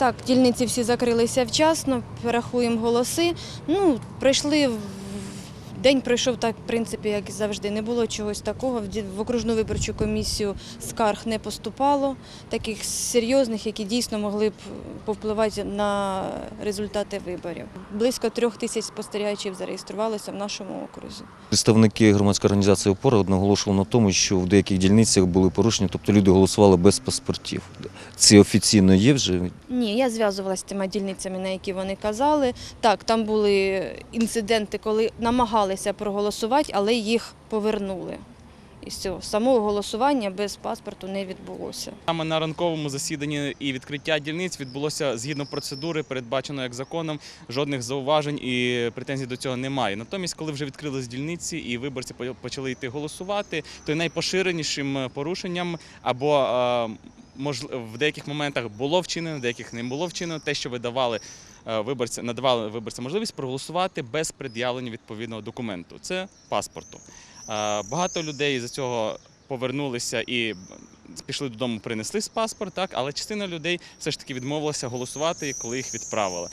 Так, дільниці всі закрилися вчасно, перерахуємо голоси. Ну, прийшли день пройшов так, в принципі, як завжди. Не було чогось такого. В окружну виборчу комісію скарг не поступало, таких серйозних, які дійсно могли б повпливати на результати виборів. Близько трьох тисяч спостерігачів зареєструвалося в нашому окрузі. Представники громадської організації «Опора» наголошували на тому, що в деяких дільницях були порушення, тобто люди голосували без паспортів. Це офіційно є вже? Ні, я зв'язувалася з тими дільницями, на які вони казали. Так, там були інциденти, коли намагалися проголосувати, але їх повернули. І все, самого голосування без паспорту не відбулося. Саме на ранковому засіданні і відкриття дільниць відбулося згідно процедури, передбаченої як законом. Жодних зауважень і претензій до цього немає. Натомість, коли вже відкрились дільниці і виборці почали йти голосувати, то найпоширенішим порушенням або е, в деяких моментах було вчинено, в деяких не було вчинено те, що видавали. давали виборцям, надавали виборцям можливість проголосувати без пред'явлення відповідного документу. Це паспорту. Е, Багато людей за цього повернулися і пішли додому, принесли з паспорт, так, але частина людей все ж таки відмовилася голосувати, коли їх відправили.